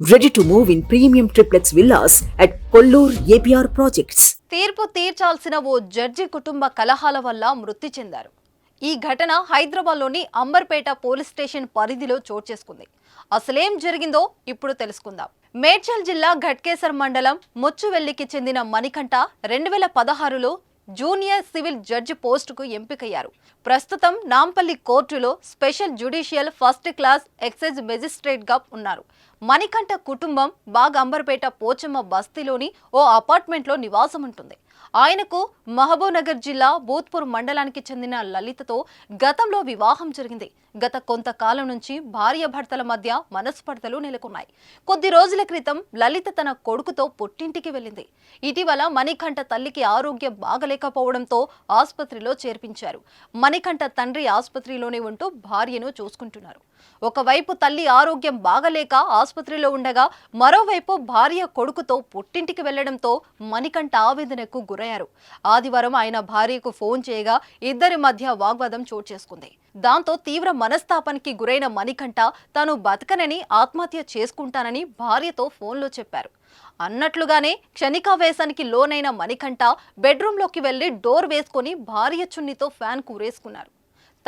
Ready to move in premium triplex villas at Kollur APR projects తీర్పు తీర్చాల్సిన ఓ judge కుటుంబ కలహాల వల్ల మృతి చెందారు. ఈ ఘటన హైదరాబాద్లోని అంబర్పేట పోలీస్ స్టేషన్ పరిధిలో చోటు చేసుకుంది. అసలేం జరిగిందో ఇప్పుడు తెలుసుకుందాం. మేడ్చల్ జిల్లా ఘట్కేసర్ మండలం ముచ్చువెల్లికి చెందిన మణికంఠ రెండు వేల పదహారులో జూనియర్ సివిల్ జడ్జి పోస్టుకు ఎంపికయ్యారు. ప్రస్తుతం నాంపల్లి కోర్టులో special judicial first class excise మెజిస్ట్రేట్గా ఉన్నారు. మణికంఠ కుటుంబం బాగంబర్పేట పోచమ్మ బస్తీలోని ఓ అపార్ట్మెంట్లో నివాసం ఉంటుంది ఆయనకు మహబూబ్నగర్ జిల్లా భూత్పూర్ మండలానికి చెందిన లలితతో గతంలో వివాహం జరిగింది. గత కొంతకాలం నుంచి భార్య భర్తల మధ్య మనస్పర్ధలు నెలకొన్నాయి. కొద్ది రోజుల క్రితం లలిత తన కొడుకుతో పుట్టింటికి వెళ్ళింది. ఇటీవల మణికంఠ తల్లికి ఆరోగ్యం బాగలేకపోవడంతో ఆసుపత్రిలో చేర్పించారు. మణికంఠ తండ్రి ఆసుపత్రిలోనే ఉంటూ భార్యను చూసుకుంటున్నారు. ఒకవైపు తల్లి ఆరోగ్యం బాగలేక ఆసుపత్రిలో ఉండగా మరోవైపు భార్య కొడుకుతో పుట్టింటికి వెళ్ళడంతో మణికంఠ ఆవేదనకు గురయ్యారు. ఆదివారం ఆయన భార్యకు ఫోన్ చేయగా ఇద్దరి మధ్య వాగ్వాదం చోటు చేసుకుంది. దాంతో తీవ్ర మనస్తాపానికి గురైన మణికంఠ తాను బతకనని ఆత్మహత్య చేసుకుంటానని భార్యతో ఫోన్లో చెప్పారు. అన్నట్లుగానే క్షణికావేశానికి లోనైన మణికంఠ బెడ్రూమ్లోకి వెళ్ళి డోర్ వేసుకొని భార్య చున్నితో ఫ్యాన్ కూరేసుకున్నారు.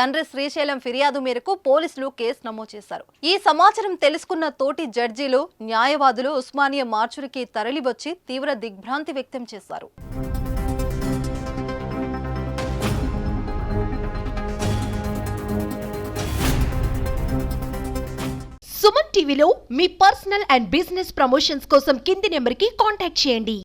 తండ్రి శ్రీశైలం ఫిర్యాదు మేరకు పోలీసులు కేసు నమోదు చేశారు. ఈ సమాచారం తెలుసుకున్న తోటి జడ్జీలు న్యాయవాదులు ఉస్మానియా మార్చురికి తరలివచ్చి తీవ్ర దిగ్భ్రాంతి వ్యక్తం చేశారు. సుమన్ టీవీలో మీ పర్సనల్ అండ్ బిజినెస్ ప్రమోషన్స్ కోసం కింది నెంబర్కి కాంటాక్ట్ చేయండి.